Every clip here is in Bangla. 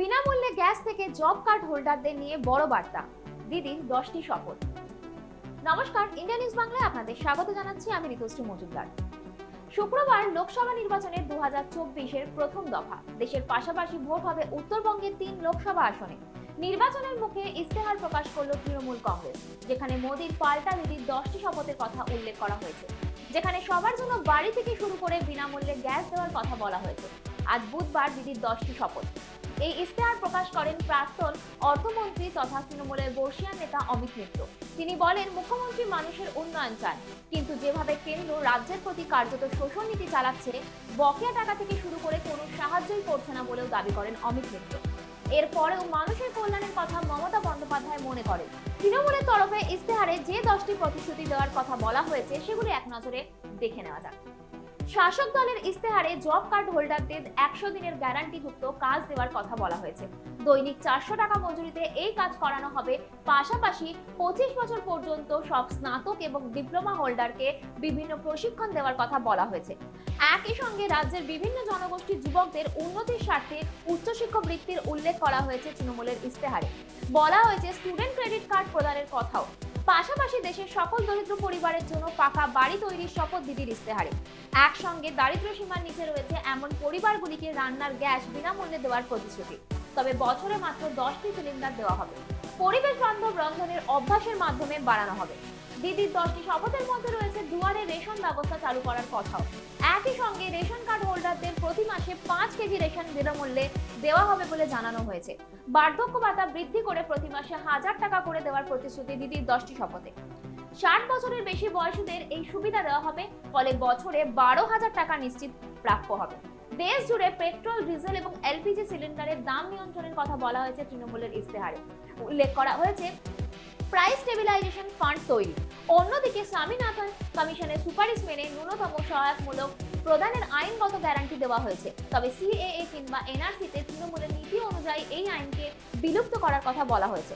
বিনামূল্যে গ্যাস থেকে জব কার্ড হোল্ডারদের নিয়ে বড় বার্তা। দিদির দশটি শপথ। নমস্কার, ইন্ডিয়া নিউজ বাংলায় আপনাদের স্বাগত জানাচ্ছি। আমি ঋতুশ্রী মজুমদার। শুক্রবার লোকসভা নির্বাচনের দু হাজার প্রথম দফা। দেশের পাশাপাশি ভোট হবে উত্তরবঙ্গের তিন লোকসভা আসনে। নির্বাচনের মুখে ইস্তেহার প্রকাশ করল তৃণমূল কংগ্রেস, যেখানে মোদীর পাল্টা দিদির দশটি শপথের কথা উল্লেখ করা হয়েছে। যেখানে সবার জন্য বাড়ি থেকে শুরু করে বিনামূল্যে গ্যাস দেওয়ার কথা বলা হয়েছে। আজ বুধবার দিদির দশটি শপথ। এই ইস্তেহার প্রকাশ করেন প্রাক্তন অর্থমন্ত্রী তথা তৃণমূলের বর্ষিয়ান নেতা অমিত মিত্র। তিনি বলেন, মুখ্যমন্ত্রী মানুষের উন্নয়ন চান, কিন্তু যেভাবে কেন্দ্র রাজ্যের প্রতি কার্যত শোষণ নীতি চালাচ্ছে, বকেয়া টাকা থেকে শুরু করে কোনো সাহায্যই করছে না বলেও দাবি করেন অমিত মিত্র। এরপরেও মানুষের কল্যাণের কথা মমতা বন্দ্যোপাধ্যায় মনে করেন। তৃণমূলের তরফে ইস্তেহারে যে দশটি প্রতিশ্রুতি দেওয়ার কথা বলা হয়েছে, সেগুলি এক নজরে দেখে নেওয়া যাক। শাসক দলের ইস্তেহারে জব কার্ড হোল্ডারদের একশো দিনের গ্যারান্টিযুক্ত কাজ দেওয়ার কথা বলা হয়েছে। দৈনিক চারশো টাকা মজুরিতে এই কাজ করানো হবে। পাশাপাশি পঁচিশ বছর পর্যন্ত সব স্নাতক এবং ডিপ্লোমা হোল্ডারকে বিভিন্ন প্রশিক্ষণ দেওয়ার কথা বলা হয়েছে। একই সঙ্গে রাজ্যের বিভিন্ন জনগোষ্ঠীর যুবকদের উন্নতির স্বার্থে উচ্চশিক্ষা বৃত্তির উল্লেখ করা হয়েছে তৃণমূলের ইস্তেহারে বলা হয়েছে, স্টুডেন্ট ক্রেডিট কার্ড প্রদানের কথাও। পাশাপাশি দেশের সকল দরিদ্র পরিবারের জন্য পাকা বাড়ি তৈরির শপথ দিদির ইস্তেহারে একসঙ্গে দারিদ্র্য সীমার নিচে রয়েছে এমন পরিবারগুলিকে রান্নার গ্যাস বিনামূল্যে দেওয়ার প্রতিশ্রুতি। তবে বছরে মাত্র দশটি সিলিন্ডার দেওয়া হবে। পরিবেশ বান্ধব রন্ধনের অভ্যাসের মাধ্যমে বাড়ানো হবে। দিদির দশটি শপথের মধ্যে রয়েছে দুয়ারে রেশন ব্যবস্থা চালু করার কথাও। একই সঙ্গে রেশন কার্ড হোল্ডারদের প্রতি মাসে পাঁচ কেজি রেশন বিনামূল্যে দেওয়া হবে বলে জানানো হয়েছে। বার্ধক্য ভাতা বৃদ্ধি করে প্রতি মাসে হাজার টাকা করে দেওয়ার প্রতিশ্রুতি দিদির দশটি শপথে। ষাট বছরের বেশি বয়সীদের এই সুবিধা দেওয়া হবে, ফলে বছরে বারো হাজার টাকা নিশ্চিত প্রাপ্য হবে। দেশ জুড়ে পেট্রোল, ডিজেল এবং এলপিজি সিলিন্ডারের দাম নিয়ন্ত্রণের কথা বলা হয়েছে তৃণমূলের ইস্তেহারে উল্লেখ করা হয়েছে, প্রাইস স্টেবিলাইজেশন ফান্ড তৈরি। অন্যদিকে স্বামীনাথন কমিশনের সুপারিশ মেনে ন্যূনতম সহায়কমূলক প্রদানের আইনগত গ্যারান্টি দেওয়া হয়েছে। তবে সিএএ কিংবা এনআরসিতে তৃণমূলের নীতি অনুযায়ী এই আইনকে বিলুপ্ত করার কথা বলা হয়েছে।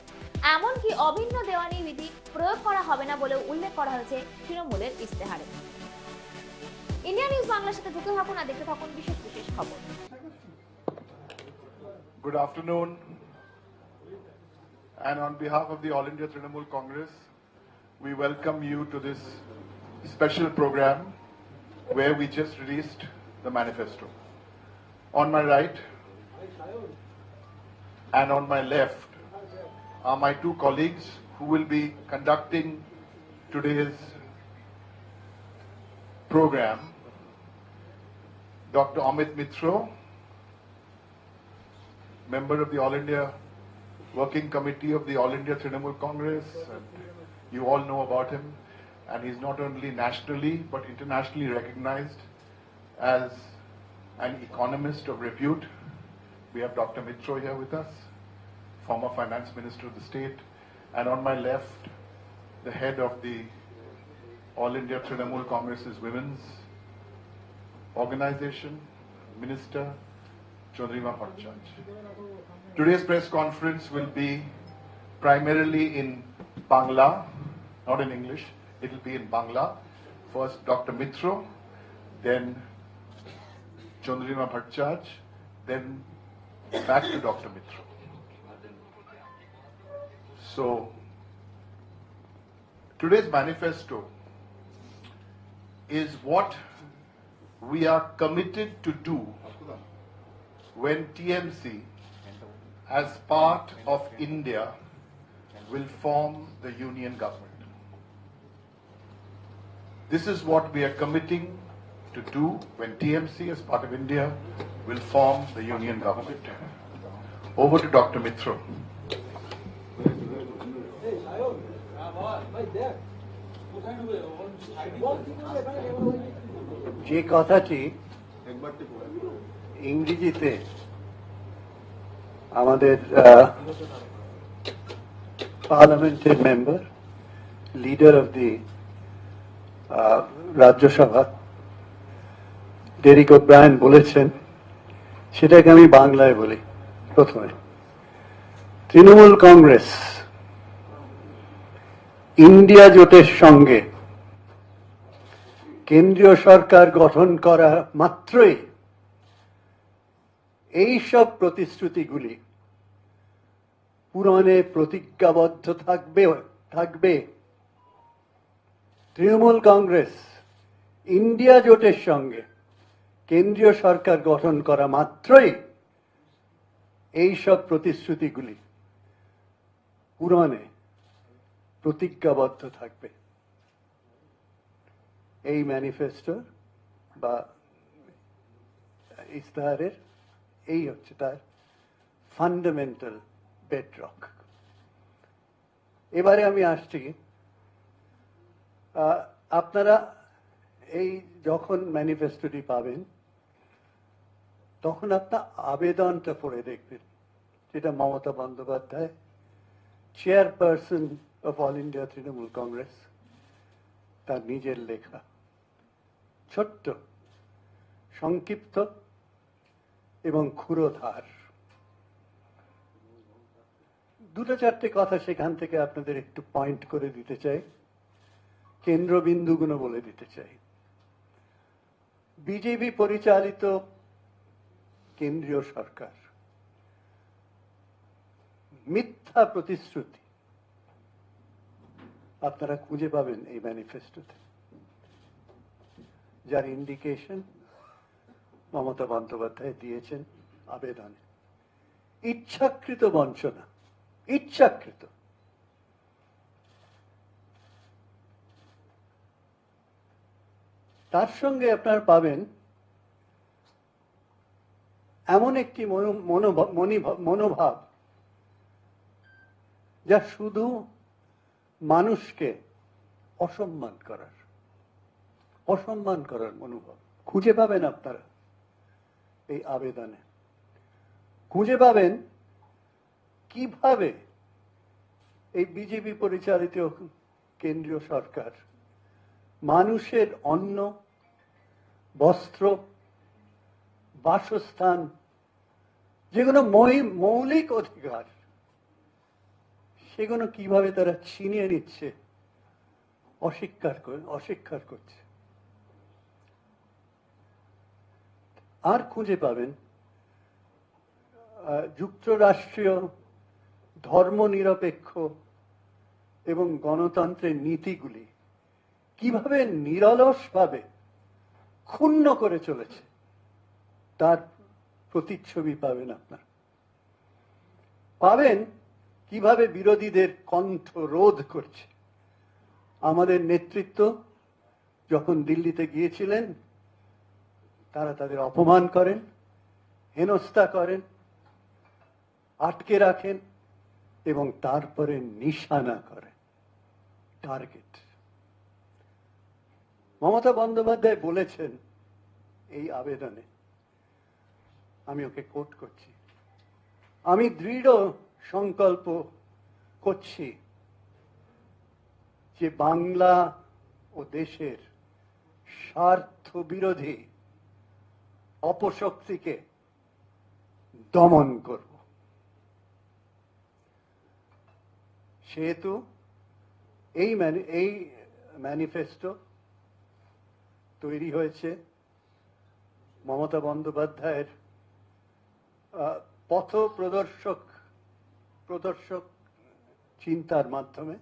এমনকি অভিন্ন দেওয়ানি বিধি প্রয়োগ করা হবে না বলেও উল্লেখ করা হয়েছে তৃণমূলের ইস্তেহারে ইন্ডিয়া নিউজ বাংলার সাথে যুক্ত থাকুন আর দেখতে থাকুন বিশেষ বিশেষ খবর। Good afternoon. And on behalf of the All India Trinamool Congress, we welcome you to this special program. Where we just released the manifesto. On my right and on my left are my two colleagues who will be conducting today's program. Dr. Amit Mitro, member of the All India Working Committee of the All India Trinamool Congress. And you all know about him. And he's not only nationally but internationally recognized as an economist of repute. We have Dr. Mitro here with us, former finance minister of the state. And on my left, the head of the All India Trinamool Congress's Women's Organization, Minister Chodrima Bhattacharya. Today's press conference will be primarily in Bangla, not in English. It will be in Bangla. First, Dr. Mitro, then Chandrima Bhattacharya, then back to Dr. Mitro. So, today's manifesto is what we are committed to do when TMC, as part of India, will form the union government. This is what we are committing to do when TMC, as part of India, will form the union government. Over to Dr. Mitro. যে কথাটি ইংরেজিতে আমাদের পার্লামেন্টের member leader of the Rajya Sabha. Derek O'Brien বলেছেন, সেটাকে আমি বাংলায় বলি প্রথমে। তৃণমূল কংগ্রেস ইন্ডিয়া জোটের সঙ্গে কেন্দ্রীয় সরকার গঠন করা মাত্রই এই সব প্রতিশ্রুতিগুলি পূরণে প্রতিজ্ঞাবদ্ধ থাকবে থাকবে। তৃণমূল কংগ্রেস, ইন্ডিয়া জোটের সঙ্গে কেন্দ্রীয় সরকার গঠন করা মাত্রই এই সব প্রতিশ্রুতিগুলি পূরণে প্রতিজ্ঞাবদ্ধ থাকবে। এই ম্যানিফেস্টো বা ইস্তাহারের এই হচ্ছে তার ফান্ডামেন্টাল বেডরক এবারে আমি আসছি আপনারা এই যখন ম্যানিফেস্টোটি পাবেন, তখন আপনার আবেদনটা পড়ে দেখবেন। যেটা Mamata Bandyopadhyay chairperson of all India Trinamool Congress তার নিজের লেখা। ছোট্ট, সংক্ষিপ্ত এবং ক্ষুরোধার। দুটো চারটে কথা সেখান থেকে আপনাদের একটু পয়েন্ট করে দিতে চাই। কেন্দ্রবিন্দুগুলো বলে দিতে চাই। বিজেপি পরিচালিত কেন্দ্রীয় সরকার, মিথ্যা প্রতিশ্রুতি আপনারা খুঁজে পাবেন এই ম্যানিফেস্টোতে যার ইন্ডিকেশন মমতা বন্দ্যোপাধ্যায় দিয়েছেন আবেদনে। ইচ্ছাকৃত বঞ্চনা, ইচ্ছাকৃত। তার সঙ্গে আপনার পাবেন এমন একটি মনো- মনোভাব যা শুধু মানুষকে অসম্মান করার অসম্মান করার মনোভাব। খুঁজে পাবেন আপনারা এই আবেদনে। খুঁজে পাবেন কীভাবে এই বিজেপি পরিচালিত কেন্দ্রীয় সরকার মানুষের অন্ন, বস্ত্র, বাসস্থান, যেগুলো মৌলিক অধিকার, সেগুলো কীভাবে তারা ছিনিয়ে নিচ্ছে, অস্বীকার করে অস্বীকার করছে। আর খুঁজে পাবেন যুক্তরাষ্ট্রীয় ধর্মনিরপেক্ষ এবং গণতন্ত্রের নীতিগুলি। কীভাবে নিরলসভাবে ক্ষুণ্ণ করে চলেছে, তার প্রতিচ্ছবি পাবেন আপনার। পাবেন কীভাবে বিরোধীদের কণ্ঠ রোধ করছে। আমাদের নেতৃত্ব যখন দিল্লিতে গিয়েছিলেন, তারা তাদের অপমান করেন, হেনস্থা করেন, আটকে রাখেন এবং তারপরে নিশানা করেন। টার্গেট। মমতা বন্দ্যোপাধ্যায় বলেছেন এই আবেদনে। আমি ওকে কোট করছি। আমি দৃঢ় সংকল্প করছি যে বাংলা ও দেশের স্বার্থ বিরোধী অপশক্তিকে দমন করব। সেহেতু এই এই ম্যানিফেস্টো তৈরি হয়েছে মমতা বন্দ্যোপাধ্যায়ের পথ প্রদর্শক প্রদর্শক চিন্তার মাধ্যমে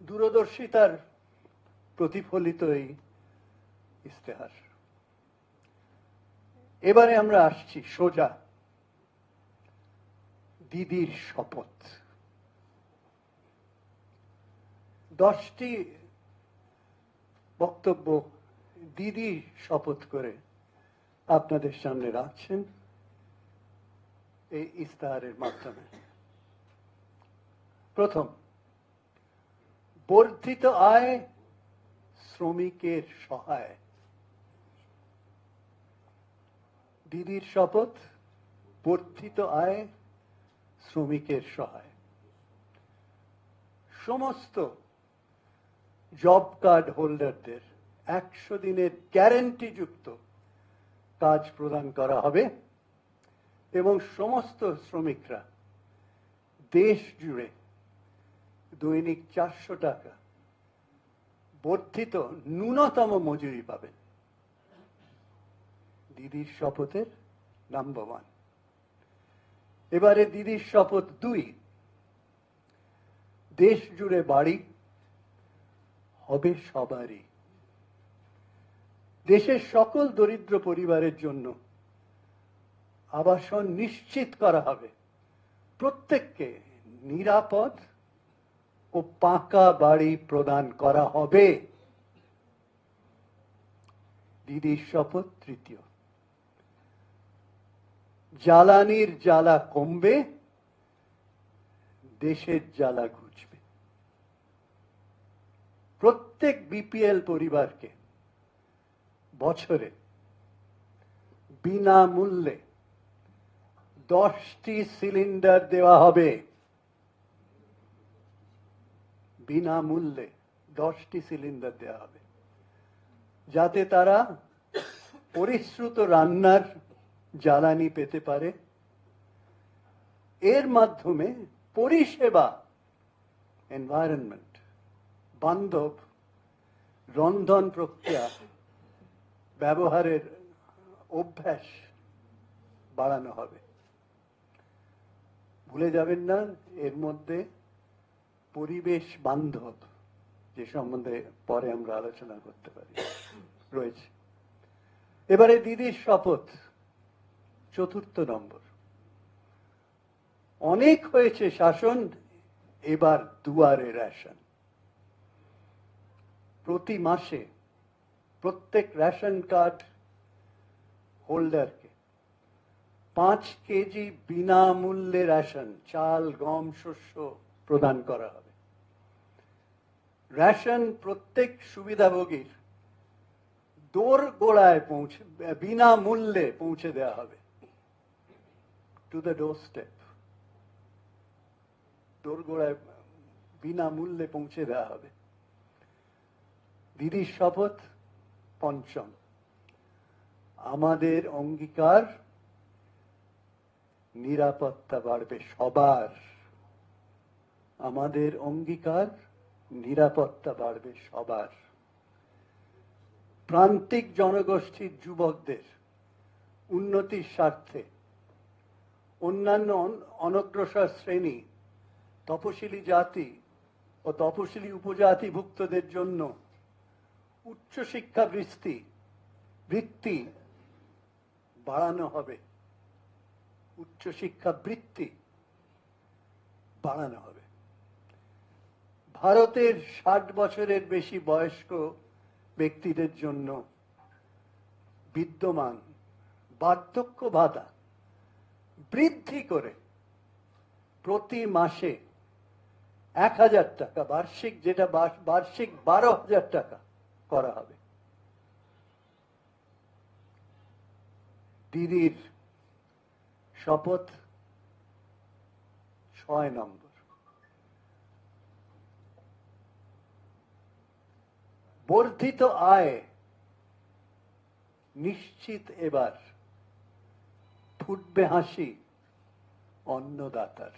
দূরদর্শিতার প্রতিফলিত এই ইস্তেহার এবারে আমরা আসছি সোজা দিদির শপথ। দশটি বক্তব্য দিদি শপথ করে আপনাদের সামনে রাখছেন এই ইস্তাহারের মাধ্যমে। প্রথম, বর্ধিত আয় শ্রমিকের সহায়। দিদির শপথ, বর্ধিত আয় শ্রমিকের সহায়। সমস্ত জব কার্ড হোল্ডারদের একশো দিনের গ্যারেন্টি যুক্ত কাজ প্রদান করা হবে এবং সমস্ত শ্রমিকরা দেশ জুড়ে দৈনিক চারশো টাকা বর্ধিত ন্যূনতম মজুরি পাবেন। দিদির শপথের নাম্বার ওয়ান। এবারে দিদির শপথ দুই। দেশ জুড়ে বাড়ি হবে সবারই। দেশের সকল দরিদ্র পরিবারের জন্য আবাসন নিশ্চিত করা হবে। প্রত্যেককে নিরাপদ ও পাকা বাড়ি প্রদান করা হবে। দিদির শপথ তৃতীয়। জ্বালানির জ্বালা কমবে, দেশের জ্বালা ঘুচবে। প্রত্যেক বিপিএল পরিবারকে বছরে বিনামূল্যে দশটি সিলিন্ডার দেওয়া হবে। বিনামূল্যে দশটি সিলিন্ডার দেওয়া হবে। যাতে তারা পরিশ্রুত রান্নার জ্বালানি পেতে পারে। এর মাধ্যমে পরিষেবা এনভায়রনমেন্ট বান্ধব, রন্ধন প্রক্রিয়া ব্যবহারের অভ্যাস বাড়ানো হবে। ভুলে যাবেন না, এর মধ্যে পরিবেশ বান্ধব, যে সম্বন্ধে পরে আমরা আলোচনা করতে পারি। রয়েছে। এবারে দিদির শপথ, চতুর্থ নম্বর। অনেক হয়েছে শাসন, এবার দুয়ারে রেশন। প্রতি মাসে প্রত্যেক রেশন কার্ড হোল্ডারকে পাঁচ কেজি বিনামূল্যে রেশন, চাল, গম, শস্য প্রদান করা হবে। রেশন প্রত্যেক সুবিধাভোগীর দোর গোড়ায় পৌঁছে, বিনামূল্যে পৌঁছে দেওয়া হবে। টু দ্য ডোর স্টেপ দোরগোড়ায় বিনামূল্যে পৌঁছে দেওয়া হবে। দিদির শপথ পঞ্চম। আমাদের অঙ্গীকার নিরাপত্তা বাড়বে সবার। আমাদের অঙ্গীকার নিরাপত্তা বাড়বে সবার। প্রান্তিক জনগোষ্ঠীর যুবকদের উন্নতির স্বার্থে অন্যান্য অনগ্রসর শ্রেণি, তপশিলি জাতি ও তপশিলি উপজাতিভুক্তদের জন্য উচ্চশিক্ষা বৃত্তি বৃত্তি বাড়ানো হবে। উচ্চশিক্ষা বৃত্তি বাড়ানো হবে। ভারতের ষাট বছরের বেশি বয়স্ক ব্যক্তিদের জন্য বিদ্যমান বার্ধক্য ভাতা বৃদ্ধি করে প্রতি মাসে এক হাজার টাকা, বার্ষিক যেটা বার্ষিক বারো হাজার টাকা। করা হবে। দিদির শপথ ছয় নম্বর। বর্ধিত আয় নিশ্চিত এবার ফুটবে হাসি অন্নদাতার।